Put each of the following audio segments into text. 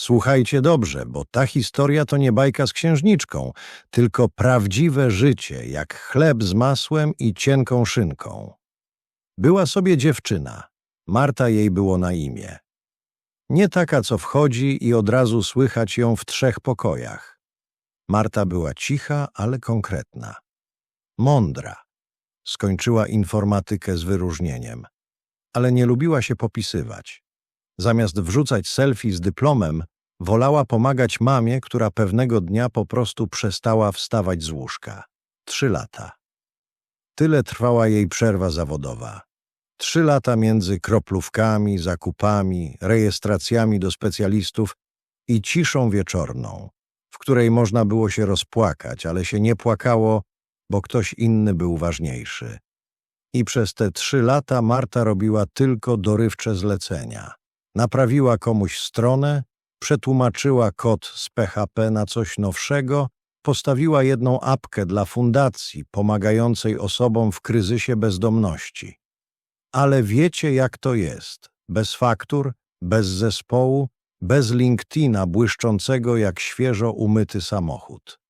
Słuchajcie dobrze, bo ta historia to nie bajka z księżniczką, tylko prawdziwe życie, jak chleb z masłem i cienką szynką. Była sobie dziewczyna. Marta jej było na imię. Nie taka, co wchodzi i od razu słychać ją w trzech pokojach. Marta była cicha, ale konkretna. Mądra. Skończyła informatykę z wyróżnieniem. Ale nie lubiła się popisywać. Zamiast wrzucać selfie z dyplomem, wolała pomagać mamie, która pewnego dnia po prostu przestała wstawać z łóżka. Trzy lata. Tyle trwała jej przerwa zawodowa. Trzy lata między kroplówkami, zakupami, rejestracjami do specjalistów i ciszą wieczorną, w której można było się rozpłakać, ale się nie płakało, bo ktoś inny był ważniejszy. I przez te trzy lata Marta robiła tylko dorywcze zlecenia. Naprawiła komuś stronę, przetłumaczyła kod z PHP na coś nowszego, postawiła jedną apkę dla fundacji pomagającej osobom w kryzysie bezdomności. Ale wiecie, jak to jest. Bez faktur, bez zespołu, bez LinkedIna błyszczącego jak świeżo umyty samochód.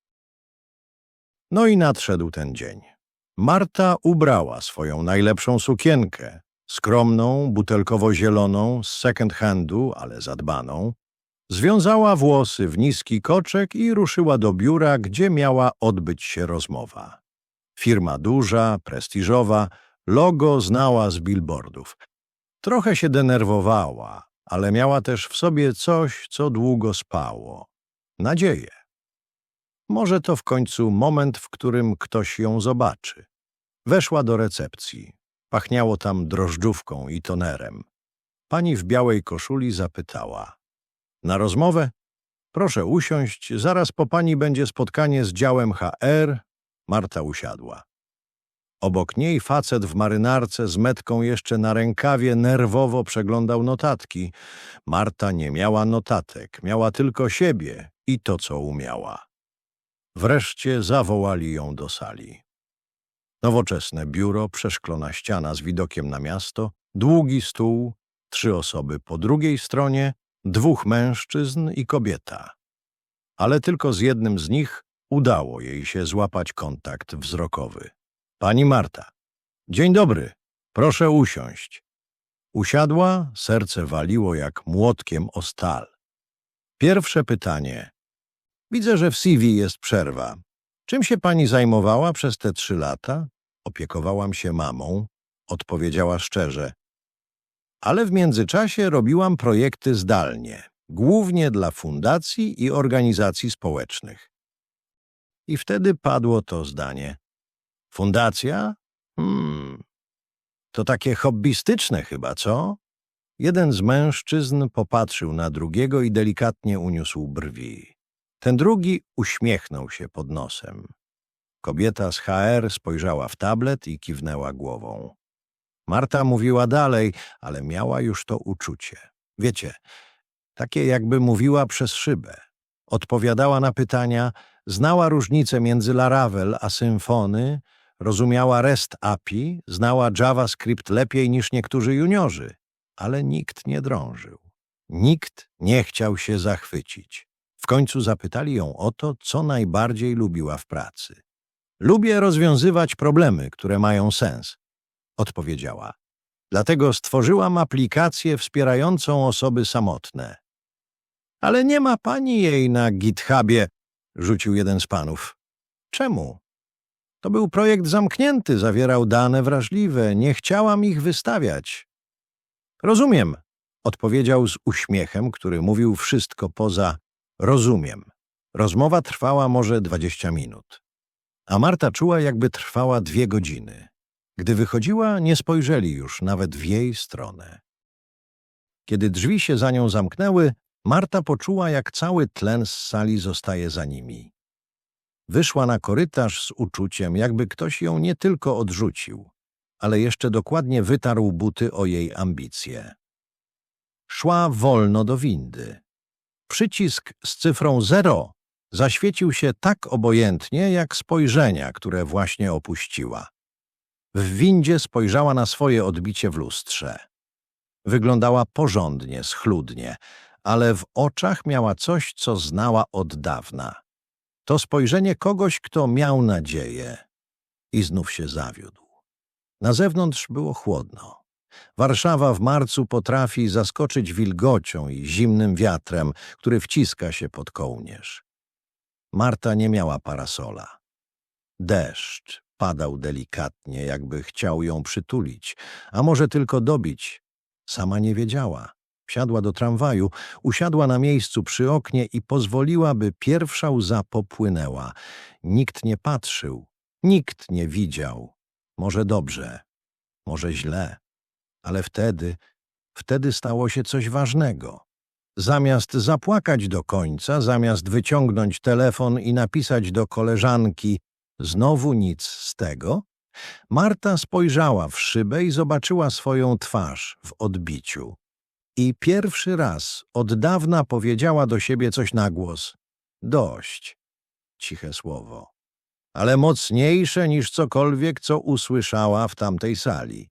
No i nadszedł ten dzień. Marta ubrała swoją najlepszą sukienkę, skromną, butelkowo-zieloną, z second handu, ale zadbaną, związała włosy w niski koczek i ruszyła do biura, gdzie miała odbyć się rozmowa. Firma duża, prestiżowa, logo znała z billboardów. Trochę się denerwowała, ale miała też w sobie coś, co długo spało. Nadzieję. Może to w końcu moment, w którym ktoś ją zobaczy. Weszła do recepcji. Pachniało tam drożdżówką i tonerem. Pani w białej koszuli zapytała. Na rozmowę? Proszę usiąść, zaraz po pani będzie spotkanie z działem HR. Marta usiadła. Obok niej facet w marynarce z metką jeszcze na rękawie nerwowo przeglądał notatki. Marta nie miała notatek, miała tylko siebie i to, co umiała. Wreszcie zawołali ją do sali. Nowoczesne biuro, przeszklona ściana z widokiem na miasto, długi stół, trzy osoby po drugiej stronie, dwóch mężczyzn i kobieta. Ale tylko z jednym z nich udało jej się złapać kontakt wzrokowy. Pani Marta. Dzień dobry. Proszę usiąść. Usiadła, serce waliło jak młotkiem o stal. Pierwsze pytanie. Widzę, że w CV jest przerwa. Czym się pani zajmowała przez te trzy lata? Opiekowałam się mamą, odpowiedziała szczerze. Ale w międzyczasie robiłam projekty zdalnie, głównie dla fundacji i organizacji społecznych. I wtedy padło to zdanie. Fundacja? Hmm. To takie hobbystyczne chyba, co? Jeden z mężczyzn popatrzył na drugiego i delikatnie uniósł brwi. Ten drugi uśmiechnął się pod nosem. Kobieta z HR spojrzała w tablet i kiwnęła głową. Marta mówiła dalej, ale miała już to uczucie. Wiecie, takie jakby mówiła przez szybę. Odpowiadała na pytania, znała różnicę między Laravel a Symfony, rozumiała REST API, znała JavaScript lepiej niż niektórzy juniorzy, ale nikt nie drążył. Nikt nie chciał się zachwycić. W końcu zapytali ją o to, co najbardziej lubiła w pracy. Lubię rozwiązywać problemy, które mają sens, odpowiedziała. Dlatego stworzyłam aplikację wspierającą osoby samotne. Ale nie ma pani jej na GitHubie, rzucił jeden z panów. Czemu? To był projekt zamknięty, zawierał dane wrażliwe, nie chciałam ich wystawiać. Rozumiem, odpowiedział z uśmiechem, który mówił wszystko poza rozumiem. Rozmowa trwała może dwadzieścia minut. A Marta czuła, jakby trwała dwie godziny. Gdy wychodziła, nie spojrzeli już nawet w jej stronę. Kiedy drzwi się za nią zamknęły, Marta poczuła, jak cały tlen z sali zostaje za nimi. Wyszła na korytarz z uczuciem, jakby ktoś ją nie tylko odrzucił, ale jeszcze dokładnie wytarł buty o jej ambicje. Szła wolno do windy. Przycisk z cyfrą zero zaświecił się tak obojętnie, jak spojrzenia, które właśnie opuściła. W windzie spojrzała na swoje odbicie w lustrze. Wyglądała porządnie, schludnie, ale w oczach miała coś, co znała od dawna. To spojrzenie kogoś, kto miał nadzieję i znów się zawiódł. Na zewnątrz było chłodno. Warszawa w marcu potrafi zaskoczyć wilgocią i zimnym wiatrem, który wciska się pod kołnierz. Marta nie miała parasola. Deszcz padał delikatnie, jakby chciał ją przytulić, a może tylko dobić. Sama nie wiedziała. Wsiadła do tramwaju, usiadła na miejscu przy oknie i pozwoliła, by pierwsza łza popłynęła. Nikt nie patrzył, nikt nie widział. Może dobrze, może źle, ale wtedy, wtedy stało się coś ważnego. Zamiast zapłakać do końca, zamiast wyciągnąć telefon i napisać do koleżanki znowu nic z tego, Marta spojrzała w szybę i zobaczyła swoją twarz w odbiciu. I pierwszy raz od dawna powiedziała do siebie coś na głos. Dość. Ciche słowo. Ale mocniejsze niż cokolwiek, co usłyszała w tamtej sali.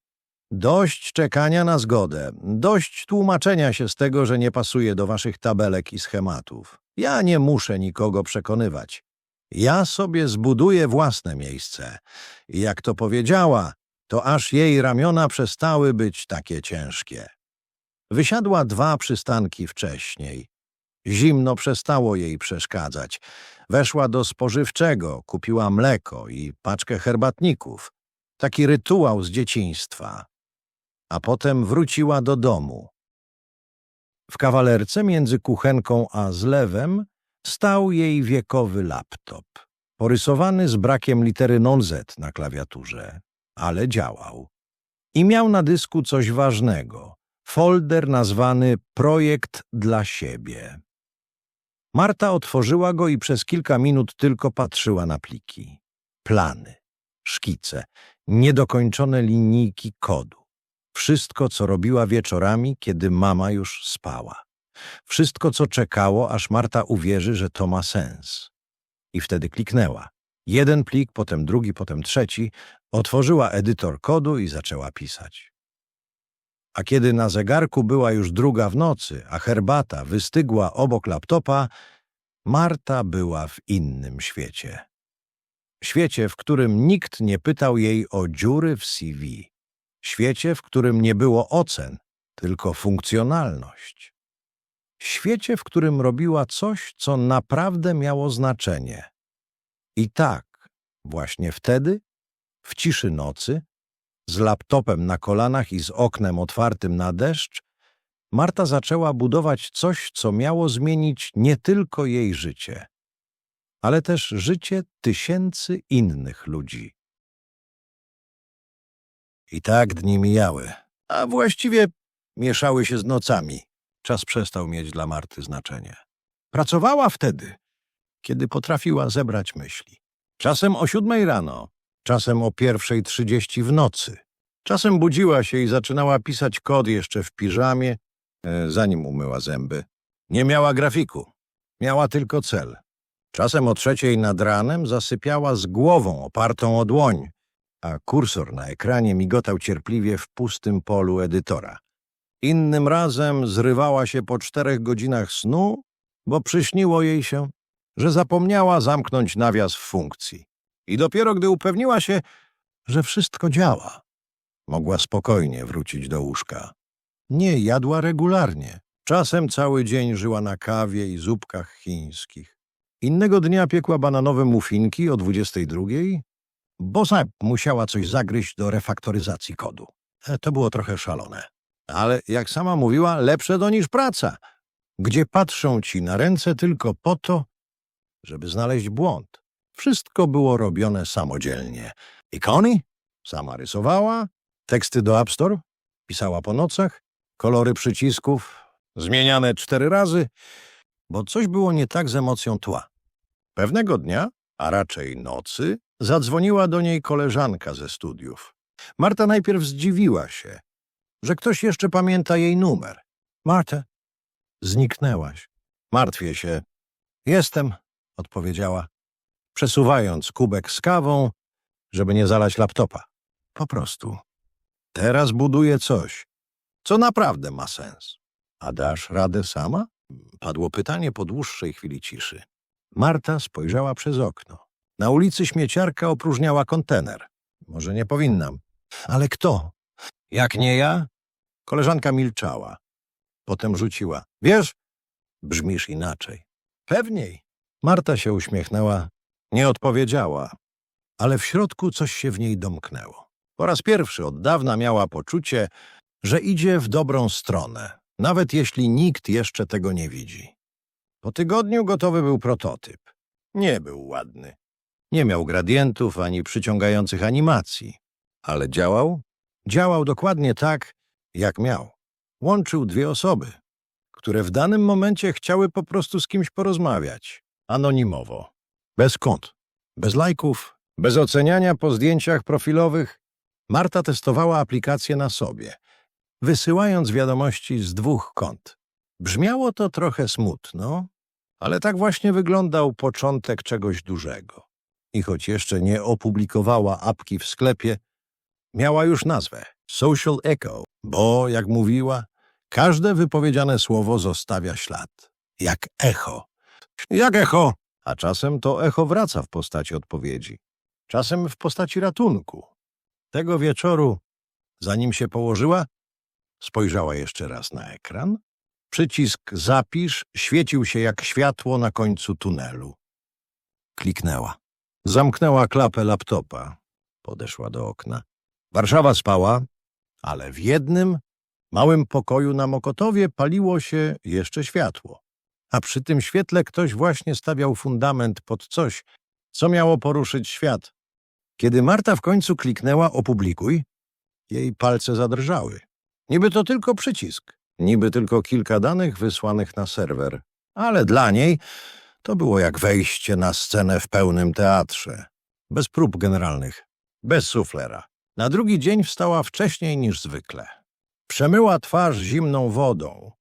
Dość czekania na zgodę, dość tłumaczenia się z tego, że nie pasuje do waszych tabelek i schematów. Ja nie muszę nikogo przekonywać. Ja sobie zbuduję własne miejsce. I jak to powiedziała, to aż jej ramiona przestały być takie ciężkie. Wysiadła dwa przystanki wcześniej. Zimno przestało jej przeszkadzać. Weszła do spożywczego, kupiła mleko i paczkę herbatników. Taki rytuał z dzieciństwa. A potem wróciła do domu. W kawalerce między kuchenką a zlewem stał jej wiekowy laptop, porysowany z brakiem litery non-z na klawiaturze, ale działał. I miał na dysku coś ważnego, folder nazwany Projekt dla siebie. Marta otworzyła go i przez kilka minut tylko patrzyła na pliki. Plany, szkice, niedokończone linijki kodu. Wszystko, co robiła wieczorami, kiedy mama już spała. Wszystko, co czekało, aż Marta uwierzy, że to ma sens. I wtedy kliknęła. Jeden plik, potem drugi, potem trzeci. Otworzyła edytor kodu i zaczęła pisać. A kiedy na zegarku była już druga w nocy, a herbata wystygła obok laptopa, Marta była w innym świecie. Świecie, w którym nikt nie pytał jej o dziury w CV. Świecie, w którym nie było ocen, tylko funkcjonalność. Świecie, w którym robiła coś, co naprawdę miało znaczenie. I tak, właśnie wtedy, w ciszy nocy, z laptopem na kolanach i z oknem otwartym na deszcz, Marta zaczęła budować coś, co miało zmienić nie tylko jej życie, ale też życie tysięcy innych ludzi. I tak dni mijały, a właściwie mieszały się z nocami. Czas przestał mieć dla Marty znaczenie. Pracowała wtedy, kiedy potrafiła zebrać myśli. Czasem o siódmej rano, czasem o pierwszej trzydzieści w nocy. Czasem budziła się i zaczynała pisać kod jeszcze w piżamie, e, zanim umyła zęby. Nie miała grafiku, miała tylko cel. Czasem o trzeciej nad ranem zasypiała z głową opartą o dłoń, a kursor na ekranie migotał cierpliwie w pustym polu edytora. Innym razem zrywała się po czterech godzinach snu, bo przyśniło jej się, że zapomniała zamknąć nawias w funkcji. I dopiero gdy upewniła się, że wszystko działa, mogła spokojnie wrócić do łóżka. Nie jadła regularnie. Czasem cały dzień żyła na kawie i zupkach chińskich. Innego dnia piekła bananowe muffinki o 22, bo Zap musiała coś zagryźć do refaktoryzacji kodu. E, To było trochę szalone. Ale jak sama mówiła, lepsze to niż praca, gdzie patrzą ci na ręce tylko po to, żeby znaleźć błąd. Wszystko było robione samodzielnie. Ikony? Sama rysowała, teksty do App Store, pisała po nocach, kolory przycisków zmieniane cztery razy, bo coś było nie tak z emocją tła. Pewnego dnia, a raczej nocy, zadzwoniła do niej koleżanka ze studiów. Marta najpierw zdziwiła się, że ktoś jeszcze pamięta jej numer. Marta, zniknęłaś. Martwię się. Jestem, odpowiedziała, przesuwając kubek z kawą, żeby nie zalać laptopa. Po prostu. Teraz buduję coś, co naprawdę ma sens. A dasz radę sama? Padło pytanie po dłuższej chwili ciszy. Marta spojrzała przez okno. Na ulicy śmieciarka opróżniała kontener. Może nie powinnam. Ale kto? Jak nie ja? Koleżanka milczała. Potem rzuciła. Wiesz, brzmisz inaczej. Pewniej. Marta się uśmiechnęła. Nie odpowiedziała. Ale w środku coś się w niej domknęło. Po raz pierwszy od dawna miała poczucie, że idzie w dobrą stronę, nawet jeśli nikt jeszcze tego nie widzi. Po tygodniu gotowy był prototyp. Nie był ładny. Nie miał gradientów ani przyciągających animacji. Ale działał? Działał dokładnie tak, jak miał. Łączył dwie osoby, które w danym momencie chciały po prostu z kimś porozmawiać. Anonimowo. Bez kont. Bez lajków. Bez oceniania po zdjęciach profilowych. Marta testowała aplikację na sobie, wysyłając wiadomości z dwóch kont. Brzmiało to trochę smutno, ale tak właśnie wyglądał początek czegoś dużego. I choć jeszcze nie opublikowała apki w sklepie, miała już nazwę Social Echo, bo, jak mówiła, każde wypowiedziane słowo zostawia ślad. Jak echo. Jak echo? A czasem to echo wraca w postaci odpowiedzi. Czasem w postaci ratunku. Tego wieczoru, zanim się położyła, spojrzała jeszcze raz na ekran. Przycisk Zapisz świecił się jak światło na końcu tunelu. Kliknęła. Zamknęła klapę laptopa. Podeszła do okna. Warszawa spała, ale w jednym małym pokoju na Mokotowie paliło się jeszcze światło. A przy tym świetle ktoś właśnie stawiał fundament pod coś, co miało poruszyć świat. Kiedy Marta w końcu kliknęła opublikuj, jej palce zadrżały. Niby to tylko przycisk, niby tylko kilka danych wysłanych na serwer, ale dla niej to było jak wejście na scenę w pełnym teatrze. Bez prób generalnych, bez suflera. Na drugi dzień wstała wcześniej niż zwykle. Przemyła twarz zimną wodą.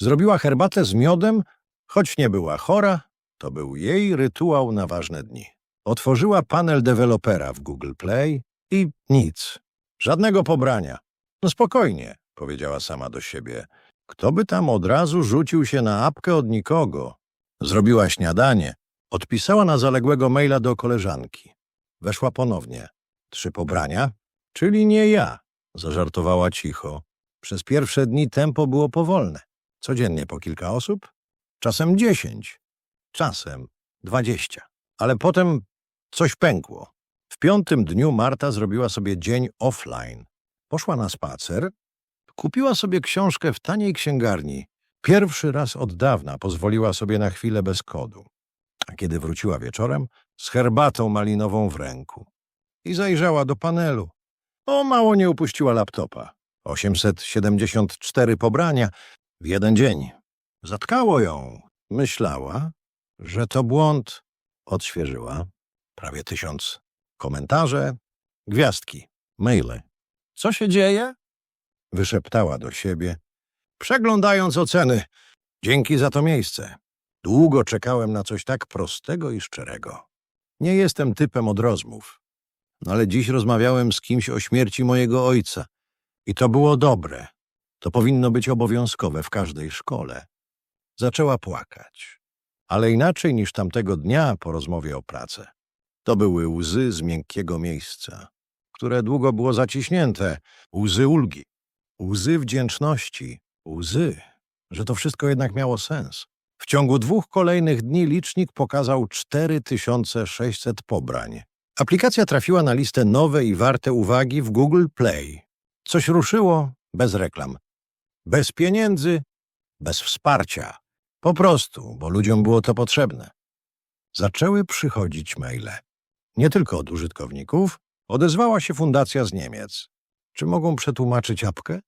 Zrobiła herbatę z miodem, choć nie była chora, to był jej rytuał na ważne dni. Otworzyła panel dewelopera w Google Play i nic. Żadnego pobrania. No spokojnie, powiedziała sama do siebie. Kto by tam od razu rzucił się na apkę od nikogo? Zrobiła śniadanie. Odpisała na zaległego maila do koleżanki. Weszła ponownie. Trzy pobrania? Czyli nie ja, zażartowała cicho. Przez pierwsze dni tempo było powolne. Codziennie po kilka osób? Czasem dziesięć. Czasem dwadzieścia. Ale potem coś pękło. W piątym dniu Marta zrobiła sobie dzień offline. Poszła na spacer, kupiła sobie książkę w taniej księgarni. Pierwszy raz od dawna pozwoliła sobie na chwilę bez kodu. A kiedy wróciła wieczorem, z herbatą malinową w ręku. I zajrzała do panelu. O, mało nie upuściła laptopa. 874 pobrania w jeden dzień. Zatkało ją. Myślała, że to błąd. Odświeżyła. Prawie tysiąc. Komentarze, gwiazdki, maile. Co się dzieje? Wyszeptała do siebie, przeglądając oceny. Dzięki za to miejsce. Długo czekałem na coś tak prostego i szczerego. Nie jestem typem od rozmów, ale dziś rozmawiałem z kimś o śmierci mojego ojca. I to było dobre. To powinno być obowiązkowe w każdej szkole. Zaczęła płakać. Ale inaczej niż tamtego dnia po rozmowie o pracę. To były łzy z miękkiego miejsca, które długo było zaciśnięte, łzy ulgi, łzy wdzięczności, łzy, że to wszystko jednak miało sens. W ciągu dwóch kolejnych dni licznik pokazał 4600 pobrań. Aplikacja trafiła na listę nowe i warte uwagi w Google Play. Coś ruszyło bez reklam, bez pieniędzy, bez wsparcia. Po prostu, bo ludziom było to potrzebne. Zaczęły przychodzić maile. Nie tylko od użytkowników. Odezwała się fundacja z Niemiec. Czy mogą przetłumaczyć apkę?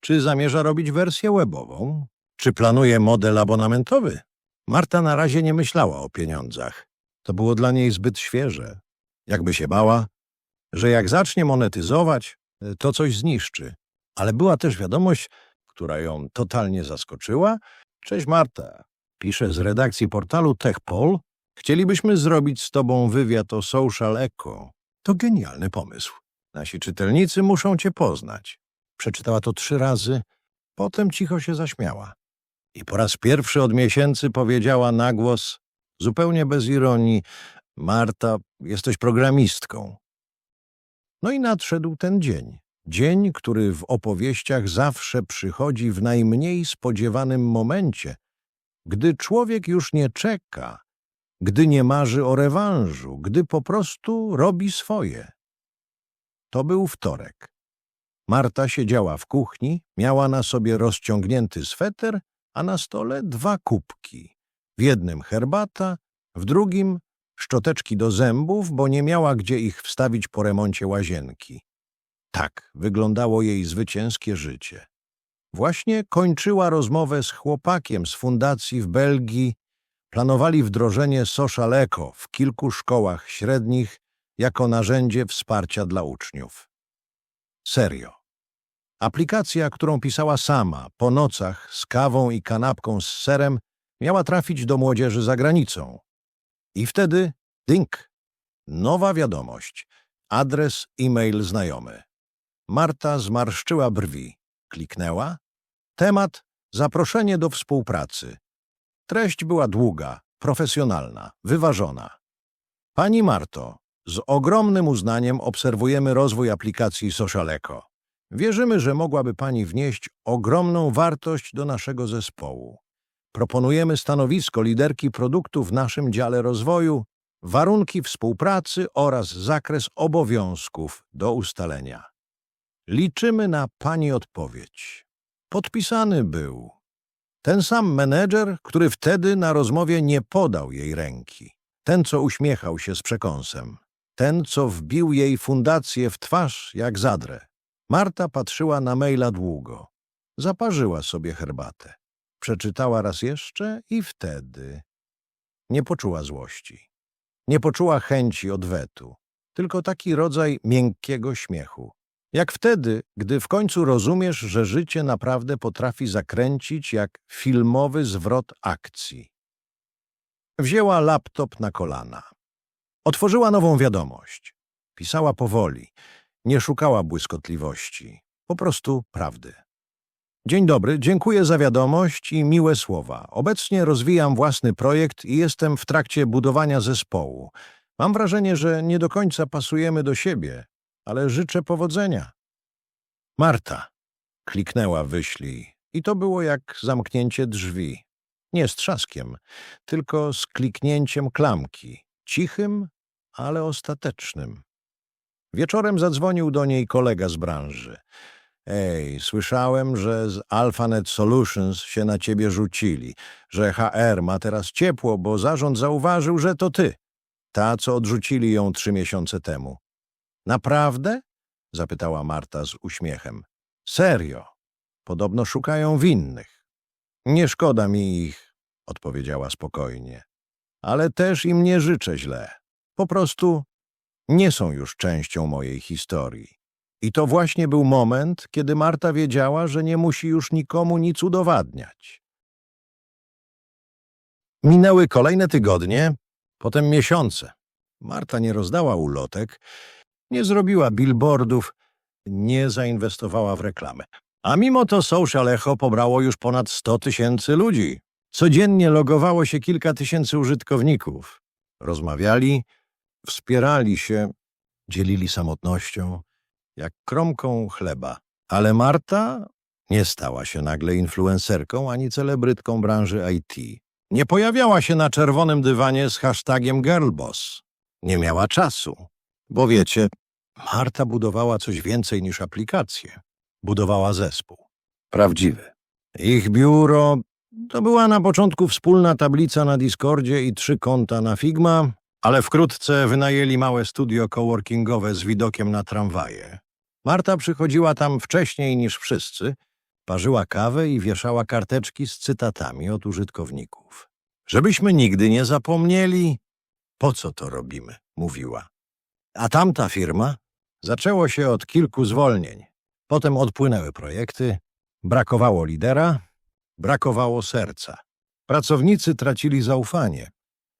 Czy zamierza robić wersję webową? Czy planuje model abonamentowy? Marta na razie nie myślała o pieniądzach. To było dla niej zbyt świeże. Jakby się bała, że jak zacznie monetyzować, to coś zniszczy. Ale była też wiadomość, która ją totalnie zaskoczyła. Cześć Marta, piszę z redakcji portalu TechPol. Chcielibyśmy zrobić z tobą wywiad o Social Echo. To genialny pomysł. Nasi czytelnicy muszą cię poznać. Przeczytała to trzy razy, potem cicho się zaśmiała. I po raz pierwszy od miesięcy powiedziała na głos, zupełnie bez ironii, Marta, jesteś programistką. No i nadszedł ten dzień. Dzień, który w opowieściach zawsze przychodzi w najmniej spodziewanym momencie, gdy człowiek już nie czeka, gdy nie marzy o rewanżu, gdy po prostu robi swoje. To był wtorek. Marta siedziała w kuchni, miała na sobie rozciągnięty sweter, a na stole dwa kubki. W jednym herbata, w drugim szczoteczki do zębów, bo nie miała gdzie ich wstawić po remoncie łazienki. Tak wyglądało jej zwycięskie życie. Właśnie kończyła rozmowę z chłopakiem z fundacji w Belgii. Planowali wdrożenie Social Eco w kilku szkołach średnich jako narzędzie wsparcia dla uczniów. Serio. Aplikacja, którą pisała sama, po nocach, z kawą i kanapką z serem, miała trafić do młodzieży za granicą. I wtedy, ding, nowa wiadomość, adres e-mail znajomy. Marta zmarszczyła brwi, kliknęła. Temat, zaproszenie do współpracy. Treść była długa, profesjonalna, wyważona. Pani Marto, z ogromnym uznaniem obserwujemy rozwój aplikacji Social Eco. Wierzymy, że mogłaby Pani wnieść ogromną wartość do naszego zespołu. Proponujemy stanowisko liderki produktu w naszym dziale rozwoju, warunki współpracy oraz zakres obowiązków do ustalenia. Liczymy na Pani odpowiedź. Podpisany był ten sam menedżer, który wtedy na rozmowie nie podał jej ręki. Ten, co uśmiechał się z przekąsem. Ten, co wbił jej fundację w twarz jak zadrę. Marta patrzyła na maila długo. Zaparzyła sobie herbatę. Przeczytała raz jeszcze i wtedy nie poczuła złości. Nie poczuła chęci odwetu, tylko taki rodzaj miękkiego śmiechu. Jak wtedy, gdy w końcu rozumiesz, że życie naprawdę potrafi zakręcić jak filmowy zwrot akcji. Wzięła laptop na kolana. Otworzyła nową wiadomość. Pisała powoli. Nie szukała błyskotliwości. Po prostu prawdy. Dzień dobry, dziękuję za wiadomość i miłe słowa. Obecnie rozwijam własny projekt i jestem w trakcie budowania zespołu. Mam wrażenie, że nie do końca pasujemy do siebie, ale życzę powodzenia. Marta. Kliknęła wyślij i to było jak zamknięcie drzwi. Nie z trzaskiem, tylko z kliknięciem klamki. Cichym, ale ostatecznym. Wieczorem zadzwonił do niej kolega z branży. Ej, słyszałem, że z AlphaNet Solutions się na ciebie rzucili, że HR ma teraz ciepło, bo zarząd zauważył, że to ty. Ta, co odrzucili ją trzy miesiące temu. Naprawdę? zapytała Marta z uśmiechem. Serio. Podobno szukają winnych. Nie szkoda mi ich, odpowiedziała spokojnie. Ale też im nie życzę źle. Po prostu nie są już częścią mojej historii. I to właśnie był moment, kiedy Marta wiedziała, że nie musi już nikomu nic udowadniać. Minęły kolejne tygodnie, potem miesiące. Marta nie rozdała ulotek, nie zrobiła billboardów, nie zainwestowała w reklamę. A mimo to Social Echo pobrało już ponad 100 tysięcy ludzi. Codziennie logowało się kilka tysięcy użytkowników. Rozmawiali, wspierali się, dzielili samotnością, jak kromką chleba. Ale Marta nie stała się nagle influencerką ani celebrytką branży IT. Nie pojawiała się na czerwonym dywanie z hashtagiem girlboss. Nie miała czasu. Bo wiecie, Marta budowała coś więcej niż aplikację. Budowała zespół. Prawdziwy. Ich biuro to była na początku wspólna tablica na Discordzie i trzy konta na Figma, ale wkrótce wynajęli małe studio coworkingowe z widokiem na tramwaje. Marta przychodziła tam wcześniej niż wszyscy, parzyła kawę i wieszała karteczki z cytatami od użytkowników. Żebyśmy nigdy nie zapomnieli, po co to robimy, mówiła. A tamta firma? Zaczęło się od kilku zwolnień. Potem odpłynęły projekty, brakowało lidera, brakowało serca. Pracownicy tracili zaufanie,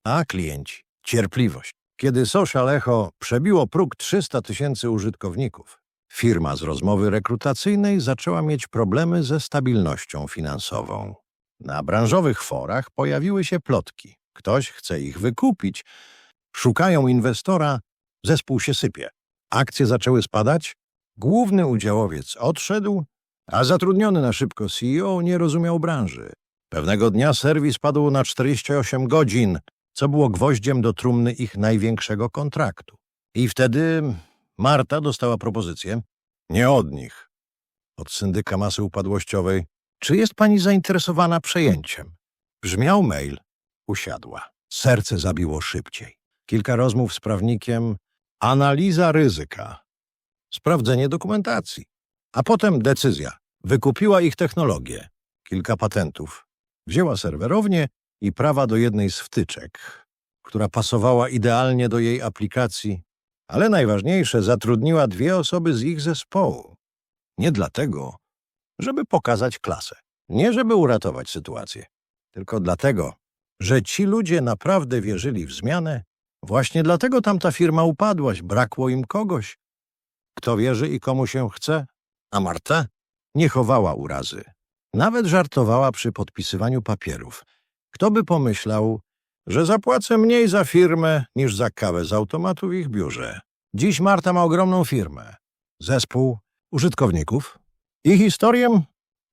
a klienci cierpliwość. Kiedy Social Echo przebiło próg 300 tysięcy użytkowników, firma z rozmowy rekrutacyjnej zaczęła mieć problemy ze stabilnością finansową. Na branżowych forach pojawiły się plotki. Ktoś chce ich wykupić. Szukają inwestora, zespół się sypie. Akcje zaczęły spadać, główny udziałowiec odszedł, a zatrudniony na szybko CEO nie rozumiał branży. Pewnego dnia serwis padł na 48 godzin, co było gwoździem do trumny ich największego kontraktu. I wtedy Marta dostała propozycję, nie od nich, od syndyka masy upadłościowej, czy jest pani zainteresowana przejęciem? Brzmiał mail. Usiadła. Serce zabiło szybciej. Kilka rozmów z prawnikiem, analiza ryzyka, sprawdzenie dokumentacji, a potem decyzja. Wykupiła ich technologię, kilka patentów, wzięła serwerownię i prawa do jednej z wtyczek, która pasowała idealnie do jej aplikacji, ale najważniejsze, zatrudniła dwie osoby z ich zespołu. Nie dlatego, żeby pokazać klasę, nie żeby uratować sytuację, tylko dlatego, że ci ludzie naprawdę wierzyli w zmianę. Właśnie dlatego tamta firma upadłaś, brakło im kogoś. Kto wierzy i komu się chce? A Marta nie chowała urazy. Nawet żartowała przy podpisywaniu papierów. Kto by pomyślał, że zapłacę mniej za firmę niż za kawę z automatu w ich biurze. Dziś Marta ma ogromną firmę, zespół, użytkowników i historię,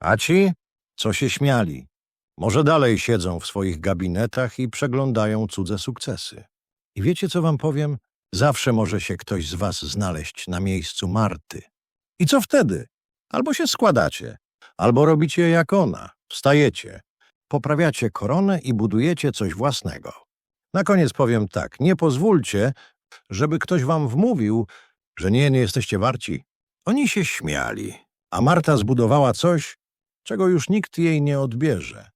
a ci, co się śmiali, może dalej siedzą w swoich gabinetach i przeglądają cudze sukcesy. I wiecie, co wam powiem? Zawsze może się ktoś z was znaleźć na miejscu Marty. I co wtedy? Albo się składacie, albo robicie jak ona, wstajecie, poprawiacie koronę i budujecie coś własnego. Na koniec powiem tak, nie pozwólcie, żeby ktoś wam wmówił, że nie, nie jesteście warci. Oni się śmiali, a Marta zbudowała coś, czego już nikt jej nie odbierze.